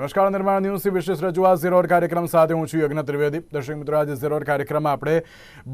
નમસ્કાર, નિર્માણ ન્યૂઝથી વિશેષ રજૂઆત. ઝીરોર કાર્યક્રમ સાથે હું છું યજ્ઞ ત્રિવેદી. દર્શક મિત્રો, આજે ઝીરોર કાર્યક્રમમાં આપણે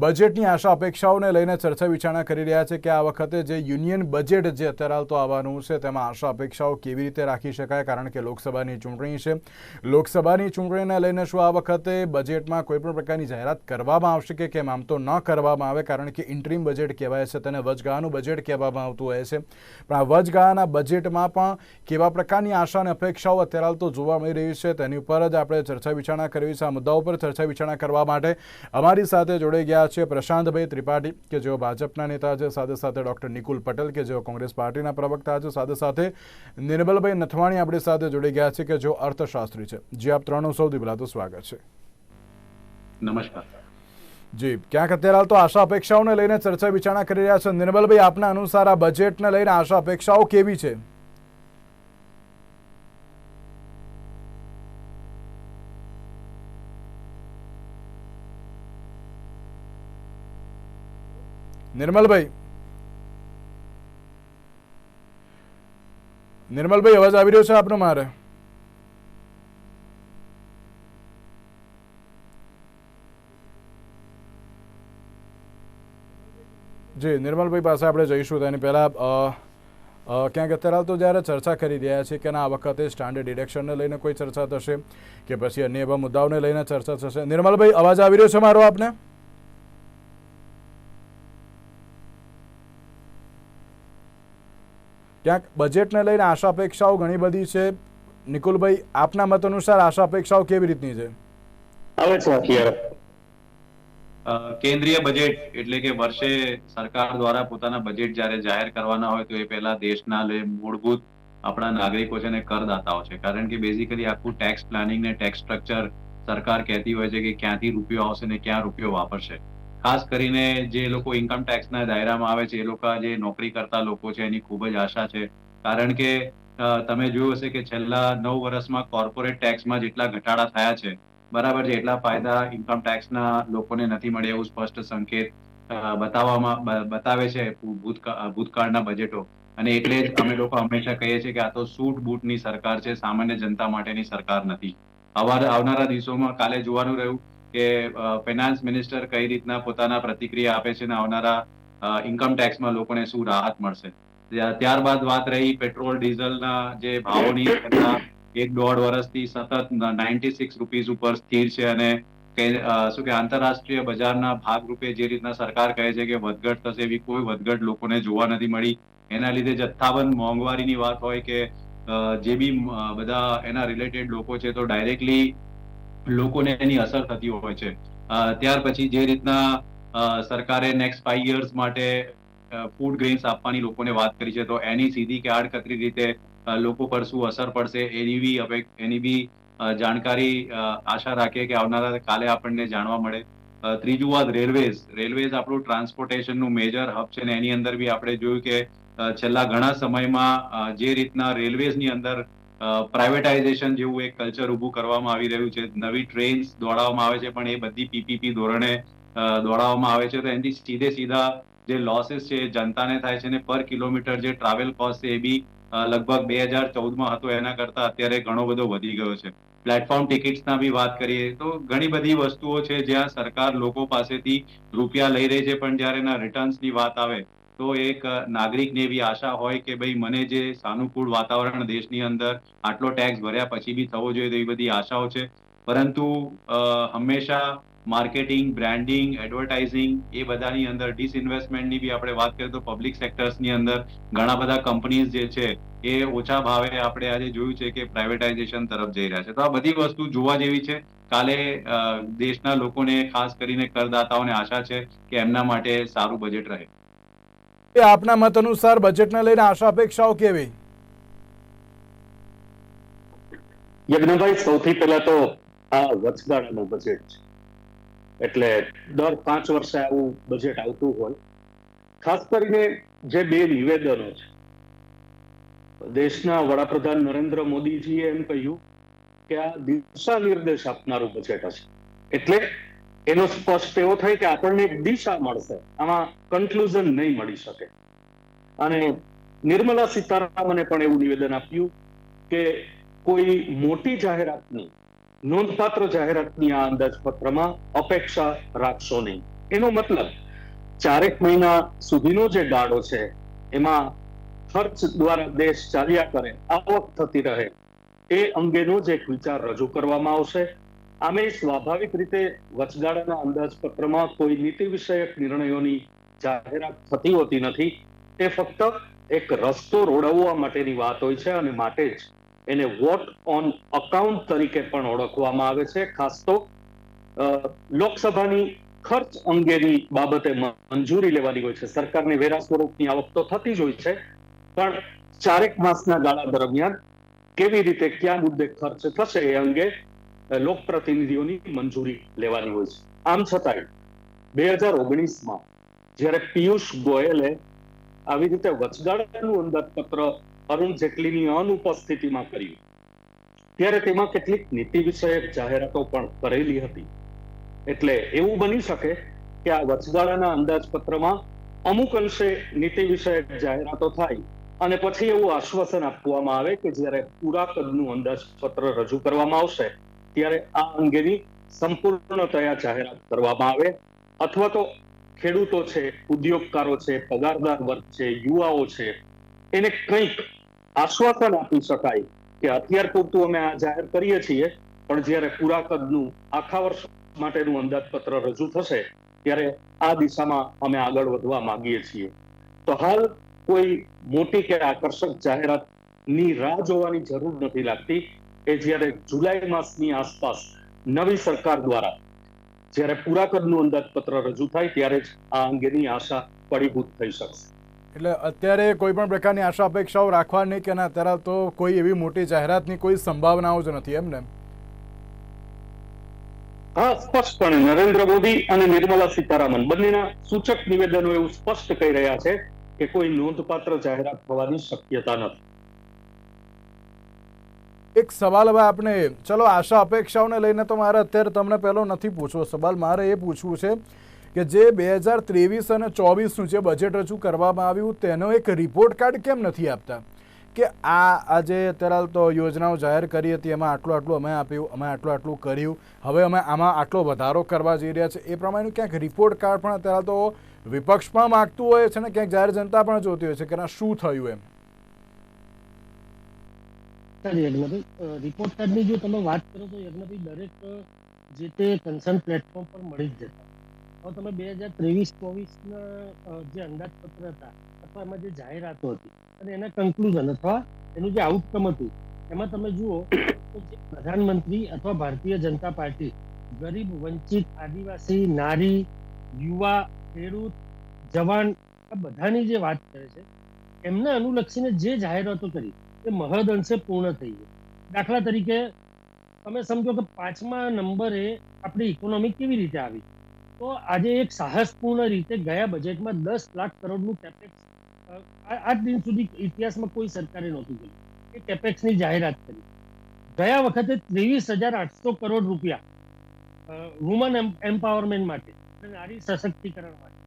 બજેટની આશા અપેક્ષાઓને લઈને ચર્ચા વિચારણા કરી રહ્યા છે કે આ વખતે જે યુનિયન બજેટ જે અત્યારે હાલ તો આવવાનું છે, તેમાં આશા અપેક્ષાઓ કેવી રીતે રાખી શકાય? કારણ કે લોકસભાની ચૂંટણી છે. લોકસભાની ચૂંટણીને લઈને શું આ વખતે બજેટમાં કોઈપણ પ્રકારની જાહેરાત કરવામાં આવશે કે કેમ? આમ તો ન કરવામાં આવે, કારણ કે ઇન્ટ્રીમ બજેટ કહેવાય છે, તેને વચગાળાનું બજેટ કહેવામાં આવતું હોય છે. પણ આ વચગાળાના બજેટમાં પણ કેવા પ્રકારની આશા અને અપેક્ષાઓ અત્યારે હાલ તો જોવા મળી રહી છે. તેની ઉપર જ આપણે ચર્ચા વિચારણા કરવી છે. આ મુદ્દાઓ પર ચર્ચા વિચારણા કરવા માટે અમારી સાથે જોડાઈ ગયા છે પ્રશાંતભાઈ ત્રિપાઠી કે જેઓ ભાજપના નેતા છે સાથે સાથે ડૉક્ટર નિકુલ પટેલ કે જેઓ કોંગ્રેસ પાર્ટીના પ્રવક્તા છે સાથે સાથે નિર્મલભાઈ નથવાણી આપણી સાથે જોડાઈ ગયા છે કે જેઓ અર્થશાસ્ત્રી છે. જે આપ ત્રણનું સૌથી પહેલાં તો સ્વાગત છે. નમસ્કાર. જી ક્યાંક અત્યારે હાલ તો આશા અપેક્ષાઓને લઈને ચર્ચા વિચારણા કરી રહ્યા છે. નિર્મલભાઈ આપના અનુસાર આ બજેટને લઈને આશા અપેક્ષાઓ કેવી છે? નિર્મલભાઈ. નિર્મલભાઈ, અવાજ આવી રહ્યો છે આપનો મારે? જી, નિર્મલભાઈ પાસે આપણે જઈશું. તેની પહેલાં ક્યાંક અત્યારે તો જ્યારે ચર્ચા કરી રહ્યા છે કે ના, આ વખતે સ્ટાન્ડર્ડ ડિડક્શનને લઈને કોઈ ચર્ચા થશે કે પછી અન્ય એવા મુદ્દાઓને લઈને ચર્ચા થશે. નિર્મલભાઈ, અવાજ આવી રહ્યો છે મારો આપને? ક્યાંક બજેટને લઈને આશા અપેક્ષાઓ ઘણી બધી છે. નિકુલભાઈ આપના મત અનુસાર આશા અપેક્ષાઓ કેવી રીતની છે? છે કેન્દ્રીય બજેટ એટલે કે વર્ષે સરકાર દ્વારા પોતાના બજેટ જ્યારે જાહેર કરવાના હોય તો એ પહેલા દેશના લે મૂળભૂત આપણા નાગરિકો છે ને કરદાતાઓ છે. કારણ કે બેઝિકલી આખું ટેક્સ પ્લાનિંગ ને ટેક્સ સ્ટ્રક્ચર સરકાર કહેતી હોય છે કે ક્યાંથી રૂપિયો આવશે ને ક્યાં રૂપિયો વાપરશે. ખાસ કરીને જે લોકો ઇન્કમ ટેક્સના દાયરામાં આવે છે, એ લોકો જે નોકરી કરતા લોકો છે, એની ખૂબ જ આશા છે. કારણ કે તમે જોયું હશે કે છેલ્લા નવ વર્ષમાં કોર્પોરેટ ટેક્સમાં જેટલા ઘટાડા થયા છે, બરાબર છે, એટલા ફાયદા ઇન્કમ ટેક્સના લોકોને નથી મળે એવું સ્પષ્ટ સંકેત બતાવવામાં બતાવે છે ભૂતકા- ભૂતકાળના બજેટો અને એટલે જ અમે લોકો હંમેશા કહીએ છીએ કે આ તો સૂટ બૂટની સરકાર છે, સામાન્ય જનતા માટેની સરકાર નથી. આવનારા દિવસોમાં કાલે જોવાનું રહ્યું કે ફાઇનાન્સ મિનિસ્ટર કઈ રીતના પોતાના પ્રતિક્રિયા આપે છે અને આવનારા ઇન્કમ ટેક્સમાં લોકોને શું રાહત મળશે? ત્યારબાદ વાત રહી પેટ્રોલ ડીઝલના જે ભાવોની એક દોઢ વર્ષથી સતત નાઇન્ટી સિક્સ રૂપીઝ ઉપર સ્થિર છે અને શું કે આંતરરાષ્ટ્રીય બજારના ભાગરૂપે જે રીતના સરકાર કહે છે કે વધઘટ થશે એવી કોઈ વધઘટ લોકોને જોવા નથી મળી. એના લીધે જથ્થાબંધ મોંઘવારીની વાત હોય કે જે બી બધા એના રિલેટેડ લોકો છે તો ડાયરેક્ટલી લોકોને એની અસર થતી હોય છે. ત્યાર પછી જે રીતના સરકારે નેક્સ્ટ ફાઈવ યર્સ માટે ફૂડ ગ્રેન્સ આપવાની લોકોને વાત કરી છે, તો એની સીધી કે આડકતરી રીતે લોકો પર શું અસર પડશે, એની બી એની બી જાણકારી આશા રાખીએ કે આવનારા કાલે આપણને જાણવા મળે. ત્રીજું વાત રેલવેઝ રેલવેઝ આપણું ટ્રાન્સપોર્ટેશનનું મેજર હબ છે ને એની અંદર બી આપણે જોયું કે છેલ્લા ઘણા સમયમાં જે રીતના રેલવેઝની અંદર પ્રાઇવેટાઇઝેશન જેવું એક કલ્ચર ઊભું કરવામાં આવી રહ્યું છે. નવી ટ્રેન્સ દોડાવવામાં આવે છે, પણ એ બધી પીપીપી ધોરણે દોડાવવામાં આવે છે. તો એનાથી સીધે સીધા જે લોસીસ છે જનતાને થાય છે ને પર કિલોમીટર જે ટ્રાવેલ કોસ્ટ છે, એ બી લગભગ બે હજાર ચૌદમાં હતો. એના કરતા અત્યારે ઘણો બધો વધી ગયો છે. પ્લેટફોર્મ ટિકિટ્સના બી વાત કરીએ તો ઘણી બધી વસ્તુઓ છે જ્યાં સરકાર લોકો પાસેથી રૂપિયા લઈ રહી છે, પણ જ્યારે એના રિટર્ન્સની વાત આવે તો એક નાગરિકને એવી આશા હોય કે ભાઈ મને જે સાનુકૂળ વાતાવરણ દેશની અંદર આટલો ટેક્સ ભર્યા પછી બી થવો જોઈએ તો એવી બધી આશાઓ છે. પરંતુ હંમેશા માર્કેટિંગ બ્રાન્ડિંગ એડવર્ટાઇઝિંગ એ બધાની અંદર ડિસઇન્વેસ્ટમેન્ટની બી આપણે વાત કરીએ તો પબ્લિક સેક્ટર્સની અંદર ઘણા બધા કંપનીઝ જે છે એ ઓછા ભાવે આપણે આજે જોયું છે કે પ્રાઇવેટાઇઝેશન તરફ જઈ રહ્યા છે. તો આ બધી વસ્તુ જોવા જેવી છે. કાલે દેશના લોકોને ખાસ કરીને કરદાતાઓને આશા છે કે એમના માટે સારું બજેટ રહે. આપના મત અનુસાર બજેટને લઈને આશા અપેક્ષાઓ કેવી? યજ્ઞભાઈ, સૌથી પહેલા તો આ વચગાળાનું બજેટ છે. એટલે દર પાંચ વર્ષે આવું બજેટ આવતું હોય. ખાસ કરીને જે બે નિવેદનો છે. દેશના વડાપ્રધાન નરેન્દ્ર મોદીજીએ એમ કહ્યું કે આ દિશા નિર્દેશ આપનારું બજેટ હશે. એટલે એનો સ્પષ્ટ એવો થાય કે આપણને એક દિશા મળશે. આમાં કન્ક્લુઝન નહીં મળી શકે. અને નિર્મલા સીતારામને પણ એવું નિવેદન આપ્યું કે કોઈ મોટી જાહેરાતની, નોંધપાત્ર જાહેરાતની આ અંદાજપત્રમાં અપેક્ષા રાખશો નહીં. એનો મતલબ, ચારેક મહિના સુધીનો જે ગાળો છે, એમાં ખર્ચ દ્વારા દેશ ચાલ્યા કરે, આવક થતી રહે, એ અંગેનો જ એક વિચાર રજૂ કરવામાં આવશે. આમે સ્વાભાવિક રીતે વચગાળાના અંદાજપત્રમાં કોઈ નીતિ વિષયક નિર્ણયોની જાહેરાત થતી હોતી નથી. તે ફક્ત એક રસ્તો રોડવવા માટેની વાત હોય છે અને માટે જ એને વોટ ઓન અકાઉન્ટ તરીકે પણ ઓળખવામાં આવે છે. ખાસ તો લોકસભાની ખર્ચ અંગેની બાબતે મંજૂરી લેવાની હોય છે. સરકારની વેરા સ્વરૂપની આવક તો થતી જ હોય છે. પણ ચારેક માસના ગાળા દરમિયાન કેવી રીતે, કયા મુદ્દે ખર્ચ થશે એ અંગે લોકપ્રતિનિધિઓની મંજૂરી લેવાની હોય છે. આમ છતાંય, બે હજાર ઓગણીસમાં જ્યારે પિયુષ ગોયલે આવી રીતે વચગાળાનું અંદાજપત્ર અરુણ જેટલીની અનુપસ્થિતિમાં કર્યું, ત્યારે તેમાં કેટલીક નીતિ વિષયક જાહેરાતો પણ કરેલી હતી. એટલે એવું બની શકે કે આ વચગાળાના અંદાજપત્રમાં અમુક અંશે નીતિ વિષયક જાહેરાતો થાય અને પછી એવું આશ્વાસન આપવામાં આવે કે જ્યારે પૂરા કદનું અંદાજપત્ર રજૂ કરવામાં આવશે ત્યારે આ અંગેની સંપૂર્ણતયા જાહેરાત કરવામાં આવે. અથવા તો ખેડૂતો છે, ઉદ્યોગકારો છે, પગારદાર વર્ગ છે, યુવાઓ છે, એને કંઈક આશ્વાસન આપી શકાય કે અત્યાર પૂરતું અમે આ જાહેર કરીએ છીએ. પણ જ્યારે પૂરા કદનું આખા વર્ષ માટેનું અંદાજપત્ર રજૂ થશે, ત્યારે આ દિશામાં અમે આગળ વધવા માંગીએ છીએ. તો હાલ કોઈ મોટી કે આકર્ષક જાહેરાતની રાહ જોવાની જરૂર નથી લાગતી. એ જ્યારે જુલાઈ માસની આસપાસ નવી સરકાર દ્વારા જ્યારે પૂરા કદનું અંદાજપત્ર રજૂ થાય ત્યારે જ આ અંગેની આશા ફળીભૂત થઈ શકશે. એટલે અત્યારે કોઈ પણ પ્રકારની આશા અપેક્ષાઓ રાખવાની કે ના અત્યારે તો કોઈ એવી મોટી જાહેરાતની કોઈ સંભાવનાઓ જ નથી એમ ને? હા સ્પષ્ટપણે નરેન્દ્ર મોદી અને નિર્મલા સીતારામન બંનેના સૂચક નિવેદનો એવું સ્પષ્ટ કહી રહ્યા છે કે કોઈ નોંધપાત્ર જાહેરાત થવાની શક્યતા નથી. એક સવાલ હવે આપણે ચલો આશા અપેક્ષાઓને લઈને તો મારે અત્યારે તમને પહેલો નથી પૂછવો. સવાલ મારે એ પૂછવું છે કે જે બે હજાર ત્રેવીસ અને ચોવીસનું જે બજેટ રજૂ કરવામાં આવ્યું તેનો એક રિપોર્ટ કાર્ડ કેમ નથી આપતા? કે આ આજે અત્યારે તો યોજનાઓ જાહેર કરી હતી, એમાં આટલું આટલું અમે આપ્યું, અમે આટલું આટલું કર્યું. હવે અમે આમાં આટલો વધારો કરવા જઈ રહ્યા છે. એ પ્રમાણેનું ક્યાંક રિપોર્ટ કાર્ડ પણ અત્યારે તો વિપક્ષ પણ માગતું હોય છે ને ક્યાંક જાહેર જનતા પણ જોતી હોય છે કે ના, શું થયું એમ? સર યજ્ઞભાઈ રિપોર્ટ કાર્ડની જો તમે વાત કરો તો યજ્ઞભાઈ દરેક જે તે કન્સર્ન પ્લેટફોર્મ પર મળી જ જતા. હવે તમે બે હજાર ત્રેવીસ ચોવીસના જે અંદાજપત્ર હતા, અથવા એમાં જે જાહેરાતો હતી, અને એના કન્ક્લુઝન અથવા એનું જે આઉટકમ હતું, એમાં તમે જુઓ તો જે પ્રધાનમંત્રી અથવા ભારતીય જનતા પાર્ટી, ગરીબ, વંચિત, આદિવાસી, નારી, યુવા, ખેડૂત, જવાન, આ બધાની જે વાત કરે છે, એમને અનુલક્ષીને જે જાહેરાતો કરી એ મહદ અંશે પૂર્ણ થઈ છે દાખલા તરીકે, તમે સમજો કે પાંચમા નંબરે આપણી ઇકોનોમી કેવી રીતે આવી? તો આજે એક સાહસપૂર્ણ રીતે ગયા બજેટમાં દસ લાખ કરોડનું કેપેક્સ આજ દિન સુધી ઇતિહાસમાં કોઈ સરકારે નહોતું કર્યું. એ કેપેક્સની જાહેરાત કરી. ગયા વખતે ત્રેવીસ હજાર આઠસો કરોડ રૂપિયા વુમન એમ્પાવરમેન્ટ માટે નારી સશક્તિકરણ માટે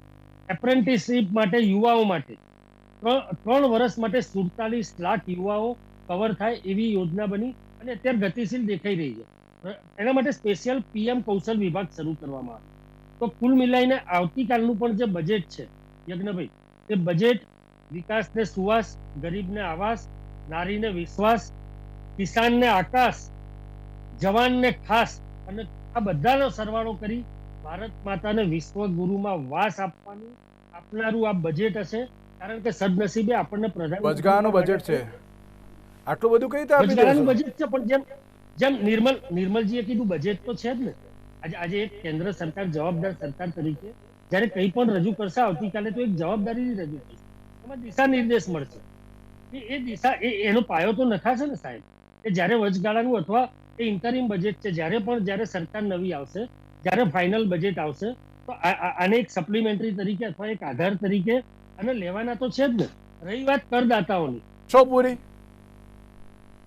એપ્રેન્ટિસશીપ માટે, યુવાઓ માટે ત્રણ વર્ષ માટે સુડતાલીસ લાખ યુવાઓ કવર થાય એવી યોજના બની અને અત્યારે ગતિશીલ દેખાઈ રહી છે. એના માટે સ્પેશિયલ પીએમ કૌશલ વિભાગ શરૂ કરવામાં આવ્યો. તો કુલ મિલાઈને આવતીકાલનું પણ જે બજેટ છે, યજ્ઞભાઈ, એ બજેટ વિકાસને સુવાસ, ગરીબને આવાસ, નારીને વિશ્વાસ, કિસાનને આકાશ, જવાનને ખાસ અને આ બધાનો સરવાળો કરી ભારત માતાને વિશ્વગુરુમાં વાસ આપવાનું આપનારું આ બજેટ હશે. કારણ કે સદનસીબે આપણને વચગાળાનું બજેટ છે. આટલું બધું કઈ રીતે આપી દેશો? બજેટ છે પણ જેમ જેમ નિર્મલ નિર્મલજીએ કીધું બજેટ તો છે જ ને. આજે આજે એક કેન્દ્ર સરકાર જવાબદાર સરકાર તરીકે જ્યારે કંઈ પણ રજૂ કરશે આવતીકાલે તો એક જવાબદારી રજૂ કરશે એમાં દિશા નિર્દેશ મળશે. એ દિશા એનો પાયો તો નખાશે ને સાહેબ? કે જ્યારે વચગાળાનું અથવા એ ઇન્ટરિમ બજેટ છે જ્યારે પણ જ્યારે સરકાર નવી આવશે જ્યારે ફાઇનલ બજેટ આવશે તો આને એક સપ્લિમેન્ટરી તરીકે અથવા એક આધાર તરીકે અને લેવાના તો છે જ ને. રહી વાત કરદાતાઓની. છો પૂરી?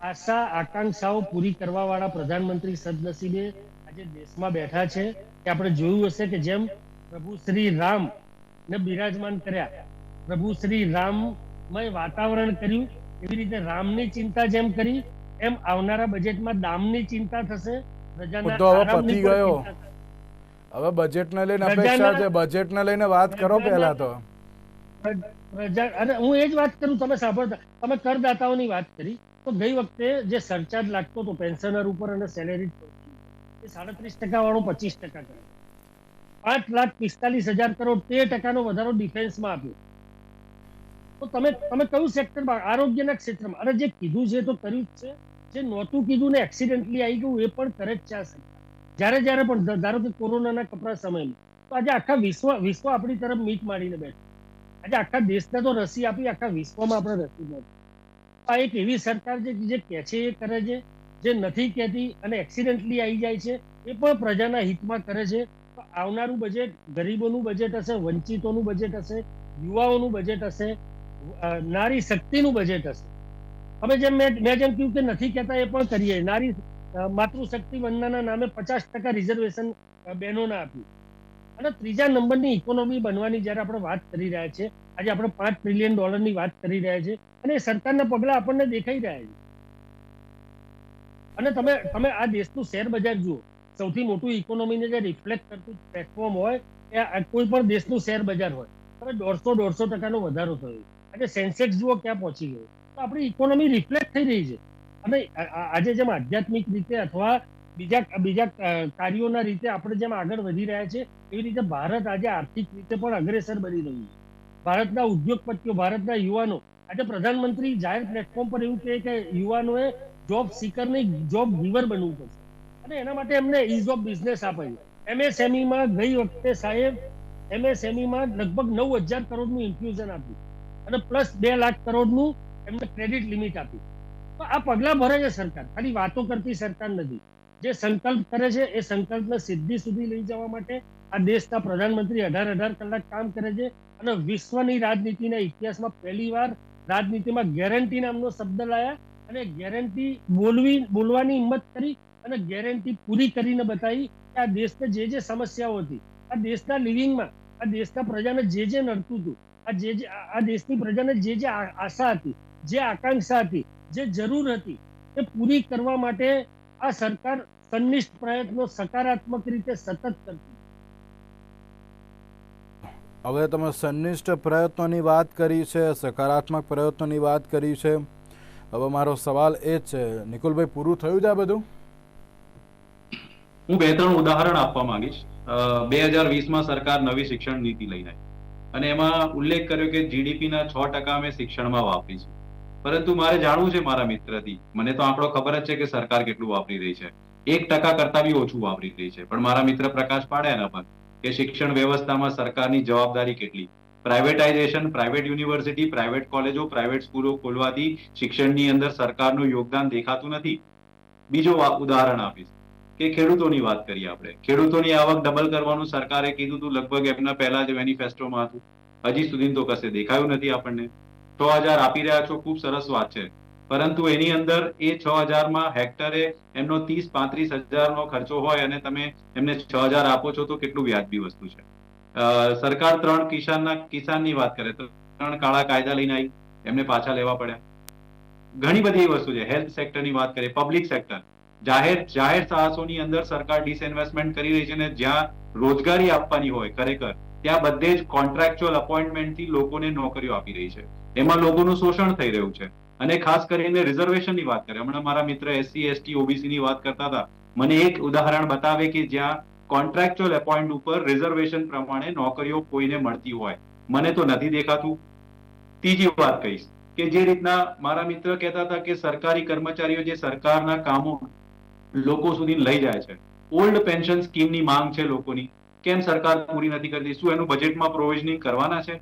આશા આકાંક્ષાઓ પૂરી કરવા વાળા પ્રધાનમંત્રી સદનસીબે આજે દેશમાં બેઠા છે કે આપણે જોયું હશે કે જેમ પ્રભુ શ્રી રામ ને બિરાજમાન કર્યા. પ્રભુ શ્રી રામમય વાતાવરણ કર્યું એવી રીતે રામની ચિંતા જેમ કરી એમ આવનારા બજેટમાં દામની ચિંતા થશે મુદ્દો હવે પતી ગયો. હવે બજેટ બજેટને લઈને અપેક્ષા છે બજેટને લઈને વાત કરો પહેલા તો. પ્રજા અને હું એ જ વાત કરું, તમે સાંભળતા તમે કરદાતાઓની વાત કરી, તો ગઈ વખતે જે સરચાર્જ લાગતો હતો, પેન્શનર ઉપર અને સેલેરી એ સાડત્રીસ ટકા વાળો પચીસ ટકા કર્યો. પાંચ લાખ પિસ્તાલીસ હજાર કરોડ તેર ટકાનો વધારો ડિફેન્સમાં આપ્યો. તો તમે તમે કયું સેક્ટરમાં આરોગ્યના ક્ષેત્રમાં. અને જે કીધું છે તો કર્યું જ છે. જે નહોતું કીધું ને એક્સિડન્ટલી આવી ગયું, એ પણ કરે જ છે જ્યારે જ્યારે પણ, ધારો કે કોરોનાના કપરા સમયમાં. તો આજે આખા વિશ્વ વિશ્વ આપણી તરફ મીટ મારીને બેઠું. આજે આખા દેશને તો રસી આપી, આખા વિશ્વમાં આપણે રસી નથી આ એક એવી સરકાર છે જે કે છે, એ કરે છે, જે નથી કહેતી અને એક્સિડન્ટલી આવી જાય છે, એ પણ પ્રજાના હિતમાં કરે છે. આવનારું બજેટ ગરીબોનું બજેટ હશે, વંચિતોનું બજેટ હશે, યુવાઓનું બજેટ હશે નારી શક્તિનું બજેટ હશે. હવે જેમ મેં મેં જેમ કહ્યું કે નથી કહેતા એ પણ કરીએ. નારી માતૃશક્તિ વંદનાના નામે પચાસ ટકા રિઝર્વેશન બહેનોને આપ્યું. અને ત્રીજા નંબરની ઇકોનોમી બનવાની જ્યારે આપણે વાત કરી રહ્યા છે, આજે આપણે પાંચ ટ્રિલિયન ડોલરની વાત કરી રહ્યા છે, અને સરકારના પગલા આપણને દેખાઈ રહ્યા છે. અને તમે તમે આ દેશનું શેર બજાર જુઓ. સૌથી મોટું ઇકોનોમીને જે રિફ્લેક્ટ કરતું પ્લેટફોર્મ હોય, એ કોઈ પણ દેશનું શેર બજાર હોય. તમે દોઢસો દોઢસો ટકાનો વધારો થયો. આજે સેન્સેક્સ જુઓ ક્યાં પહોંચી ગયો. તો આપણી ઇકોનોમી રિફ્લેક્ટ થઈ રહી છે. અને આજે જેમ આધ્યાત્મિક રીતે અથવા બીજા બીજા કાર્યોના રીતે આપણે જેમ આગળ વધી રહ્યા છે, એવી રીતે ભારત આજે આર્થિક રીતે પણ અગ્રેસર બની રહ્યું છે. ભારતના ઉદ્યોગપતિઓ, ભારતના યુવાનો, આજે પ્રધાનમંત્રી જાહેર પ્લેટફોર્મ પર એવું કહે કે યુવાનોએ જોબ સીકર જોબ ગીવર બનવું પડશે. અને એના માટે એમને ઇઝ ઓફ બિઝનેસ આપે એમએસએમઈમાં માં ગઈ વખતે સાહેબ એમએસએમઈમાં માં લગભગ નવ હજાર કરોડનું ઇન્ફ્યુઝન આપ્યું. અને પ્લસ બે લાખ કરોડનું એમને ક્રેડિટ લિમિટ આપી તો આ પગલાં ભરે છે સરકાર. ખાલી વાતો કરતી સરકાર નથી. જે સંકલ્પ કરે છે, એ સંકલ્પને સિદ્ધિ સુધી લઈ જવા માટે આ દેશના પ્રધાનમંત્રી અઢાર અઢાર કલાક કામ કરે છે અને વિશ્વની રાજનીતિના ઇતિહાસમાં પહેલીવાર રાજનીતિમાં ગેરંટી નામનો શબ્દ લાયા અને ગેરંટી બોલવી, બોલવાની હિંમત કરી અને ગેરંટી પૂરી કરીને બતાવી કે આ દેશને જે જે સમસ્યાઓ હતી, આ દેશના લિવિંગમાં આ દેશના પ્રજાને જે જે નડતું હતું, આ જે જે, આ દેશની પ્રજાને જે જે આશા હતી, જે આકાંક્ષા હતી, જે જરૂર હતી એ પૂરી કરવા માટે આ સરકાર સંનિષ્ઠ પ્રયત્નો સકારાત્મક રીતે સતત કરતી. હવે તમે સંનિષ્ઠ પ્રયત્નોની વાત કરી છે સકારાત્મક પ્રયત્નોની વાત કરી છે. હવે મારો સવાલ એ છે નિકુલભાઈ પૂરું થયું છે આ બધું? હું બે ત્રણ ઉદાહરણ આપવા માંગીશ. બે હજાર વીસમાં સરકાર નવી શિક્ષણ નીતિ લઈને આવી. અને એમાં ઉલ્લેખ કર્યો કે જીડીપી ના છ ટકા અમે શિક્ષણમાં વાપરી છે. પરંતુ મારે જાણવું છે મારા મિત્રથી. મને તો આંકડો ખબર જ છે કે સરકાર કેટલું વાપરી રહી છે. એક ટકા કરતા બી ઓછું વાપરી રહી છે. પણ મારા મિત્ર પ્રકાશ પાડે એના પર કે શિક્ષણ વ્યવસ્થામાં સરકારની જવાબદારી કેટલી? પ્રાઇવેટાઇઝેશન પ્રાઇવેટ યુનિવર્સિટી પ્રાઇવેટ કોલેજો પ્રાઇવેટ સ્કૂલો ખોલવાથી શિક્ષણની અંદર સરકારનું યોગદાન દેખાતું નથી. બીજો ઉદાહરણ આપીશ. કે ખેડૂતોની વાત કરીએ આપણે. ખેડૂતોની આવક ડબલ કરવાનું સરકારે કીધું હતું. લગભગ એમના પહેલા જ મેનિફેસ્ટોમાં હતું. હજી સુધી તો કશે દેખાયું નથી આપણને. છ હજાર આપી રહ્યા છો. ખૂબ સરસ વાત છે. પરંતુ એની અંદર એ છ હજારમાં હેક્ટરે એમનો ત્રીસ પાંત્રીસ હજારનો ખર્ચો હોય અને તમે એમને છ હજાર આપો છો તો કેટલું વ્યાજબી વસ્તુ છે. સરકાર ત્રણ કિસાનના, કિસાનની વાત કરે તો ત્રણ કાળા કાયદા લઈને આવી, એમને પાછા લેવા પડ્યા. ઘણી બધી વસ્તુ છે. હેલ્થ સેક્ટરની વાત કરીએ, પબ્લિક સેક્ટર. જાહેર જાહેર સાહસોની અંદર સરકાર ડિસઇન્વેસ્ટમેન્ટ કરી રહી છે ને જ્યાં રોજગારી આપવાની હોય ખરેખર, ત્યાં બધે જ કોન્ટ્રાક્ચ્યુઅલ અપોઇન્ટમેન્ટથી લોકોને નોકરીઓ આપી રહી છે. એમાં લોકોનું શોષણ થઈ રહ્યું છે. અને ખાસ કરીને રિઝર્વેશનની વાત કરે. હમણાં મારા મિત્ર એસસી એસટી ઓબીસી ની વાત કરતા હતા. મને એક ઉદાહરણ બતાવે કે જ્યાં કોન્ટ્રાક્ચ્યુઅલ એપોઇન્ટ ઉપર રિઝર્વેશન પ્રમાણે નોકરીઓ કોઈને મળતી હોય. મને તો નથી દેખાતું. ત્રીજી વાત કહીશ કે જે રીતના મારા મિત્ર કહેતા હતા કે સરકારી કર્મચારીઓ જે સરકારના કામો લોકો સુધી લઈ જાય છે. ઓલ્ડ પેન્શન સ્કીમની માંગ છે લોકોની. કેમ સરકાર પૂરી નથી કરતી? શું એનું બજેટમાં પ્રોવિઝનિંગ કરવાના છે?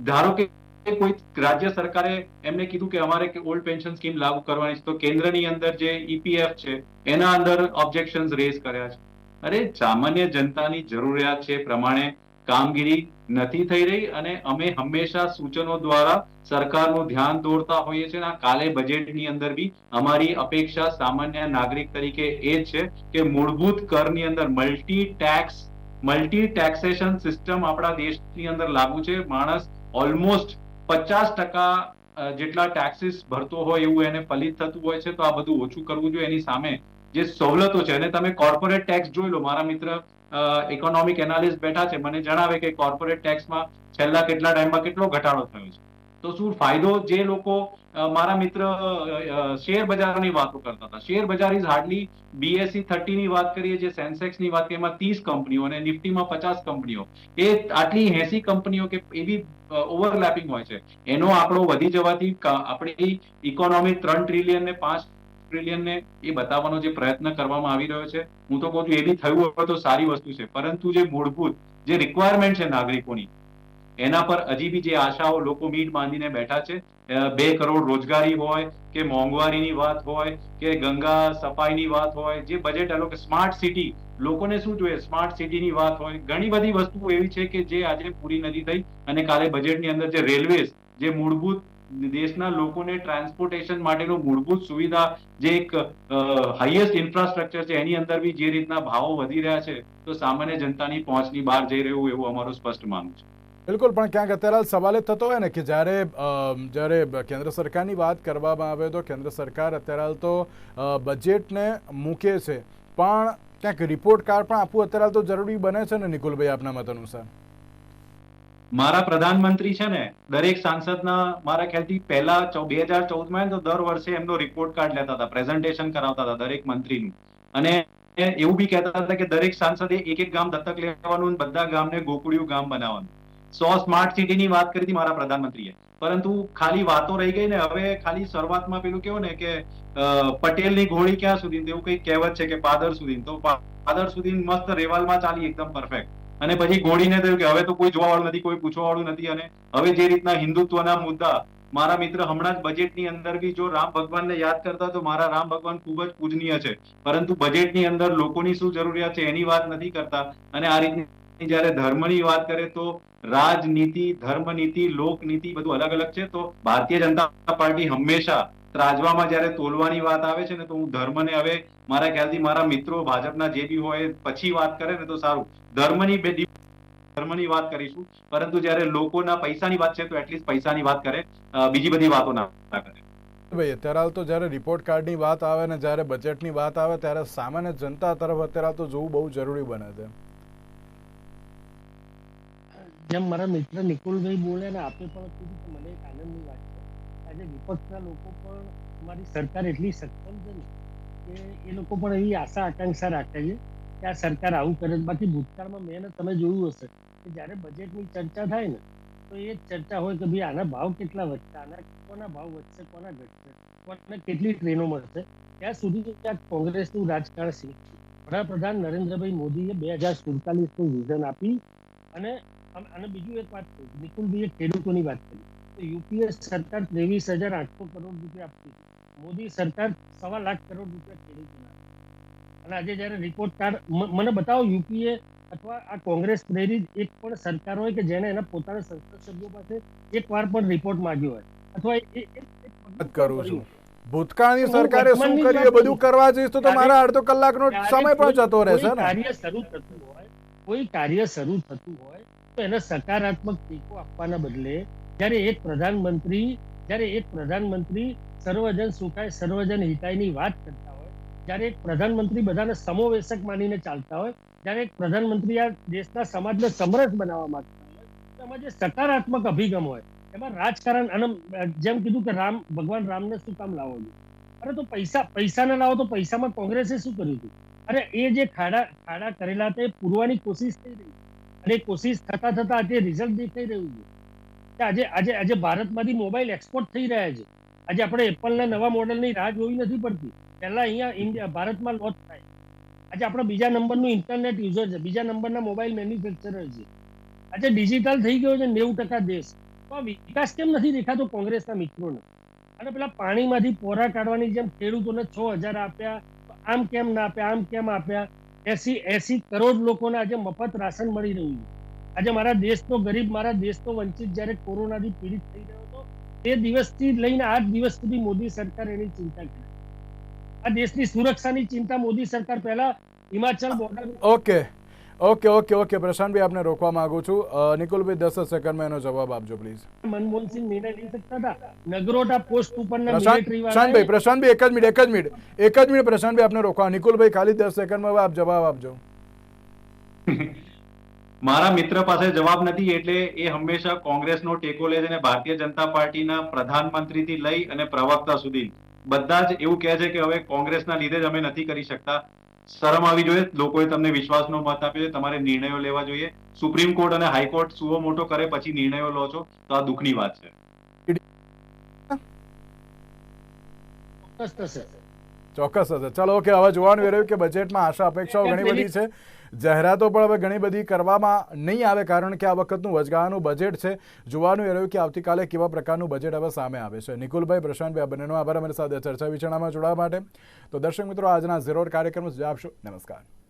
ધારો કે કોઈ રાજ્ય સરકારે એમને કીધું કે અમારે ઓલ્ડ પેન્શન સ્કીમ લાગુ કરવાની છે, તો કેન્દ્રની અંદર જે ઈપીએફ છે, એના અંદર ઓબ્જેક્શન્સ રેઝ કર્યા છે. અરે, સામાન્ય જનતાની જરૂરિયાત છે પ્રમાણે કામગીરી નથી થઈ રહી અને અમે હંમેશા સૂચનો દ્વારા સરકારનું ધ્યાન દોરતા હોઈએ છીએ આ કાલે બજેટની અંદર બી અમારી અપેક્ષા સામાન્ય નાગરિક તરીકે એ છે કે મૂળભૂત કરની અંદર multi tax multi taxation system આપણા દેશની અંદર લાગુ છે. માણસ ઓલમોસ્ટ પચાસ ટકા જેટલા ટેક્સીસ ભરતો હોય એવું એને ફલિત થતું હોય છે, તો આ બધું ઓછું કરવું જોઈએ. એની સામે જે સવલતો છે, અને તમે કોર્પોરેટ ટેક્સ જોઈ લો, મારા મિત્ર ઇકોનોમિક એનાલિસ્ટ બેઠા છે, મને જણાવે કે કોર્પોરેટ ટેક્સમાં છેલ્લા કેટલા ટાઈમમાં કેટલો ઘટાડો થયો છે? તો શું ફાયદો? જે લોકો મારા મિત્ર શેર બજારની વાતો કરતા હતા. શેર બજાર ઇઝ હાર્ડલી બીએસસી થર્ટી ની વાત કરીએ, જે સેન્સેક્સની વાત એમાં ત્રીસ કંપનીઓ અને નિફ્ટીમાં પચાસ કંપનીઓ. એ આટલી એસી કંપનીઓ કે એવી ઓવરલેપિંગ હોય છે. એનો આંકડો વધી જવાથી આપણી ઇકોનોમી ત્રણ ટ્રિલિયન ને પાંચ ટ્રિલિયન ને એ બતાવવાનો જે પ્રયત્ન કરવામાં આવી રહ્યો છે. હું તો કહું છું, એ બી થયું હોય તો સારી વસ્તુ છે. પરંતુ જે મૂળભૂત, જે રિક્વાયરમેન્ટ છે નાગરિકોની એના પર હજી બી જે આશાઓ લોકો મીટ બાંધીને બેઠા છે બે કરોડ રોજગારી હોય કે મોંઘવારીની વાત હોય કે ગંગા સફાઈની વાત હોય, જે બજેટ એલો કે સ્માર્ટ સિટી લોકોને શું જોઈએ? સ્માર્ટ સિટીની વાત હોય. ઘણી બધી વસ્તુઓ એવી છે કે જે આજે પૂરી નથી થઈ અને કાલે બજેટની અંદર જે રેલવેઝ જે મૂળભૂત દેશના લોકોને ટ્રાન્સપોર્ટેશન માટેનું મૂળભૂત સુવિધા, જે એક હાઈએસ્ટ ઇન્ફ્રાસ્ટ્રક્ચર છે, એની અંદર બી જે રીતના ભાવો વધી રહ્યા છે, તો સામાન્ય જનતાની પહોંચની બહાર જઈ રહ્યું એવું અમારું સ્પષ્ટ માનવું છે. બિલકુલ, પણ ક્યાંક અત્યારે સવાલ થતો હોય ને કે જ્યારે જ્યારે કેન્દ્ર સરકારની વાત કરવામાં આવે તો કેન્દ્ર સરકાર અત્યારે તો બજેટને મૂકે છે. પણ ક્યાંક રિપોર્ટ કાર્ડ પણ આપવું અત્યારે તો જરૂરી બને છે ને, નિકુલભાઈ, આપના મત અનુસાર? મારા પ્રધાનમંત્રી છે ને, દરેક સાંસદના મારા ખ્યાલથી પહેલા બે હજાર ચૌદમાં તો દર વર્ષે એમનો રિપોર્ટ કાર્ડ લેતા હતા પ્રેઝન્ટેશન કરાવતા હતા દરેક મંત્રીનું. અને એવું બી કહેતા હતા કે દરેક સાંસદે એક એક ગામ દત્તક લેવાનું બધા ગામને ગોકુળિયું ગામ બનાવવાનું. સો સ્માર્ટ સિટીની વાત કરી હતી મારા પ્રધાનમંત્રીએ. પરંતુ ખાલી વાતો રહી ગઈ ને હવે ખાલી શરૂઆતમાં પેલું કેવું ને કે પટેલની ઘોડી ક્યાં સુધી એવું કઈ કહેવત છે કે પાદર સુધી તો પાદર સુધી મસ્ત રેવાલમાં ચાલી એકદમ પરફેક્ટ અને પછી ઘોડીને થયું કે હવે તો કોઈ જોવા વાળું નથી, કોઈ પૂછવા વાળું નથી. અને હવે જે રીતના હિન્દુત્વના મુદ્દા, મારા મિત્ર હમણાં જ બજેટની અંદર બી જો રામ ભગવાનને યાદ કરતા તો મારા રામ ભગવાન ખૂબ જ પૂજનીય છે. પરંતુ બજેટની અંદર લોકોની શું જરૂરિયાત છે એની વાત નથી કરતા. અને આ રીતની જ્યારે ધર્મની વાત કરે તો રાજનીતિ, ધર્મનીતિ, લોકનીતિ બધું અલગ અલગ છે. તો ભારતીય જનતા પાર્ટી હંમેશા ત્રાજવામાં જ્યારે તોલવાની વાત આવે છે ને તો હું ધર્મને હવે મારા ખ્યાલથી મારા મિત્રો ભાજપના જે બી હોય પછી વાત કરે ને તો સારું. ધર્મની બે ધર્મની વાત કરીશું. પરંતુ જ્યારે લોકોના પૈસાની વાત છે તો એટલીસ્ટ પૈસાની વાત કરે. બીજી બધી વાતો ના કરે. ભાઈ, અત્યારે હાલ તો જ્યારે રિપોર્ટ કાર્ડની વાત આવે ને જ્યારે બજેટની વાત આવે ત્યારે સામાન્ય જનતા તરફ અત્યારે તો જોવું બહુ જરૂરી બને છે. જેમ મારા મિત્ર નિકુલભાઈ બોલે ને, આપે પણ કીધું કે મને એક આનંદની વાત છે. આજે વિપક્ષના લોકો પણ અમારી સરકાર એટલી સક્ષમ છે ને, કે એ લોકો પણ એવી આશા, આકાંક્ષા રાખે છે કે આ સરકાર આવું કરે. બાકી ભૂતકાળમાં મેં તમે જોયું હશે કે જ્યારે બજેટની ચર્ચા થાય ને, તો એ ચર્ચા હોય કે ભાઈ આના ભાવ કેટલા વધશે, આના કોના ભાવ વધશે, કોના ઘટશે, કોને કેટલી ટ્રેનો મળશે. ત્યાં સુધી આ કોંગ્રેસનું રાજકારણ શીખ્યું વડાપ્રધાન નરેન્દ્રભાઈ મોદીએ બે હજાર સુડતાલીસનું વિઝન આપી અને અને બીજું એક વાત કહું નિકુલભાઈએ ખેડૂતોની વાત કરી. તો યુપીએ સરકાર ત્રેવીસ હજાર આઠસો કરોડ રૂપિયા આપતી મોદી સરકાર સવા લાખ કરોડ રૂપિયા ખેડૂતોને અને આજે જ્યારે રિપોર્ટ કાર્ડ મને બતાવો યુપીએ અથવા આ કોંગ્રેસ પ્રેરિત એક પણ સરકાર હોય કે જેને એના પોતાના સંસદ સભ્યો પાસે એક વાર પણ રિપોર્ટ માંગ્યો હોય? અથવા એ- કરું છું. ભૂતકાળની સરકારે શું કર્યું? એ બધું કરવા જઈશ તો તો મારા અડધો કલાકનો સમય પણ જતો રહેશે ને. કાર્ય શરૂ થતું હોય કોઈ કાર્ય શરૂ થતું હોય તો એને સકારાત્મક ટેકો આપવાના બદલે જ્યારે એક પ્રધાનમંત્રી, જ્યારે એક પ્રધાનમંત્રી સર્વજન સુખાય, સર્વજન હિતાયની વાત કરતા હોય, જ્યારે એક પ્રધાનમંત્રી બધાને સમોવેશક માનીને ચાલતા હોય, જ્યારે એક પ્રધાનમંત્રી આ દેશના સમાજને સમરસ બનાવવા માંગતા હોય, તો એમાં જે સકારાત્મક અભિગમ હોય, એમાં રાજકારણ અને જેમ કીધું કે રામ, ભગવાન રામને શું કામ લાવો અરે તો પૈસા પૈસા ના લાવો તો પૈસામાં કોંગ્રેસે શું કર્યું હતું? અરે એ જે ખાડા ખાડા કરેલા હતા એ પૂરવાની કોશિશ થઈ રહી અને કોશિશ થતા થતા આજે રિઝલ્ટ દેખાઈ રહ્યું છે. કે આજે આજે આજે ભારતમાંથી મોબાઈલ એક્સપોર્ટ થઈ રહ્યા છે. આજે આપણે એપલના નવા મોડલની રાહ જોવી નથી પડતી. પહેલા અહીંયા ઇન્ડિયા, ભારતમાં લોન્ચ થાય. આજે આપણે બીજા નંબરનું ઇન્ટરનેટ યુઝર છે. બીજા નંબરના મોબાઈલ મેન્યુફેક્ચરર છે. આજે ડિજિટલ થઈ ગયો છે નેવું ટકા દેશ. તો વિકાસ કેમ નથી દેખાતો કોંગ્રેસના મિત્રોને? અને પેલા પાણીમાંથી પોરા કાઢવાની જેમ ખેડૂતોને છ હજાર આપ્યા આમ કેમ ના આપ્યા, આમ કેમ આપ્યા? એસી એસી કરોડ લોકોને આજે મફત રાશન મળી રહ્યું છે. આજે મારા દેશનો ગરીબ, મારા દેશનો વંચિત. જ્યારે કોરોનાથી પીડિત થઈ રહ્યો હતો, તે દિવસથી લઈને આજ દિવસ સુધી મોદી સરકાર એની ચિંતા કરી આ દેશની સુરક્ષાની ચિંતા મોદી સરકાર પહેલા Himachal border okay okay okay okay Prashantbhai આપને રોકવા માંગુ છું. નિકુલભાઈ દસ સેકન્ડમાં એનો જવાબ આપજો પ્લીઝ મનમોહનસિંહ નિર્ણય લઈ શકતા હતા? નગરોટા પોસ્ટ ઉપરના પ્રશાંતભાઈ પ્રશાંતભાઈ એક જ મિનિટ એક જ મિનિટ એક જ મિનિટ પ્રશાંતભાઈ આપને રોકવા. નિકુલભાઈ ખાલી દસ સેકન્ડમાં આપ જવાબ આપજો. મારા મિત્ર પાસે જવાબ નથી એટલે એ હંમેશા કોંગ્રેસનો ટેકો લે છે અને ભારતીય જનતા પાર્ટીના પ્રધાનમંત્રીથી લઈ અને પ્રવક્તા સુધી. બધા જ એવું કહે છે કે હવે કોંગ્રેસના લીધે જ અમે નથી કરી શકતા. શરમ આવી જોઈએ. લોકોએ તમને વિશ્વાસનો મત આપ્યો છે. તમારે નિર્ણયો લેવા જોઈએ. સુપ્રીમ કોર્ટ અને હાઈકોર્ટ સુઓ મોટો કરે પછી નિર્ણયો લો છો. તો આ દુઃખની વાત છે. ચોક્કસ હશે ચલો ઓકે હવે જોવાનું એ રહ્યું કે બજેટમાં આશા અપેક્ષાઓ ઘણી બધી છે. જાહેરાતો પણ હવે ઘણી બધી કરવામાં નહીં આવે કારણ કે આ વખતનું વચગાળાનું બજેટ છે. જોવાનું એ રહ્યું કે આવતીકાલે કેવા પ્રકારનું બજેટ હવે સામે આવે છે. નિકુલભાઈ પ્રશાંતભાઈ આ બંનેનો આભાર. અમારી સાથે ચર્ચા વિચારણામાં જોડાવા માટે. તો દર્શક મિત્રો, આજના ઝીરો કાર્યક્રમ આપશો. નમસ્કાર.